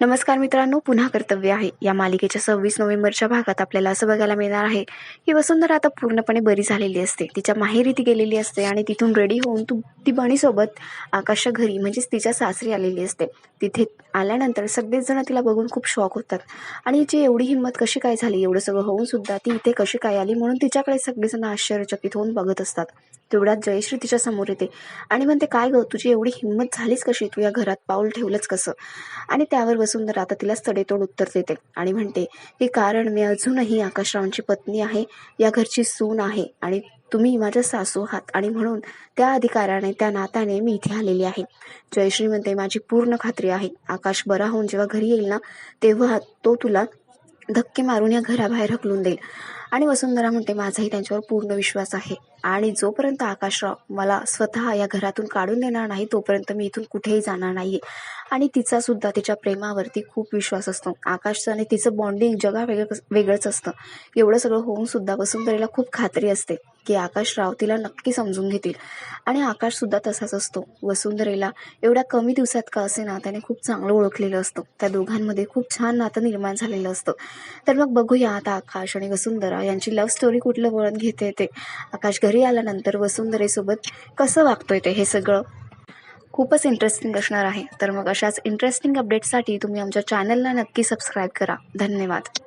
नमस्कार मित्रांनो पुन्हा कर्तव्य आहे. या मालिकेच्या सव्वीस नोव्हेंबरच्या भागात आपल्याला असं बघायला मिळणार आहे की वसुंधरा आता पूर्णपणे बरी झालेली असते. तिच्या माहेरी ती गेलेली असते आणि तिथून रेडी होऊन तू ती बणीसोबत आकाशच्या घरी म्हणजेच तिच्या सासरी आलेली असते. तिथे आल्यानंतर सगळेच जण तिला बघून खूप शॉक होतात. आणि हिची एवढी हिंमत कशी काय झाली एवढं सगळं होऊन सुद्धा ती इथे कशी काय आली म्हणून तिच्याकडे सगळेजण आश्चर्यचकित होऊन बघत असतात. तेवढ्यात जयश्री तिच्या समोर येते आणि म्हणते काय गं तुझी एवढी हिंमत झालीच कशी? तू या घरात पाऊल ठेवलंच कसं? आणि त्यावर सुंदर आता तिला सडेतोड उत्तर देते आणि म्हणते की कारण मी अजूनही आकाशरावांची पत्नी आहे या घरची सून आहे आणि तुम्ही माझ्या सासू आहात आणि म्हणून त्या अधिकाराने त्या नात्याने मी इथे आलेली आहे. जयश्री म्हणते माझी पूर्ण खात्री आहे. आकाश बरा होऊन जेव्हा घरी येईल ना तेव्हा तो तुला धक्के मारून या घराबाहेर हकलून देईल. आणि वसुंधरा म्हणते माझाही त्यांच्यावर पूर्ण विश्वास आहे. आणि जोपर्यंत आकाशराव मला स्वतः या घरातून काढून देणार नाही तोपर्यंत मी इथून कुठेही जाणार नाही आणि तिचा सुद्धा तिच्या प्रेमावरती खूप विश्वास असतो. आकाशचं आणि तिचं बॉन्डिंग जगा वेगळं वेगळंच असतं. एवढं सगळं होऊन सुद्धा वसुंधरेला खूप खात्री असते. की आकाशराव तिला नक्की समजून घेतील. आणि आकाशसुद्धा तसाच असतो. वसुंधरेला एवढ्या कमी दिवसात का असे ना त्याने खूप चांगलं ओळखलेलं असतं. त्या दोघांमध्ये खूप छान नातं निर्माण झालेलं असतं. तर मग बघूया आता आकाश आणि वसुंधरा यांची लव्ह स्टोरी कुठलं वळण घेते ते. आकाश घरी आल्यानंतर वसुंधरेसोबत कसं वागतोय ते हे सगळं खूपच इंटरेस्टिंग असणार आहे. तर मग अशाच इंटरेस्टिंग अपडेटसाठी तुम्ही आमच्या चॅनलला नक्की सबस्क्राईब करा. धन्यवाद.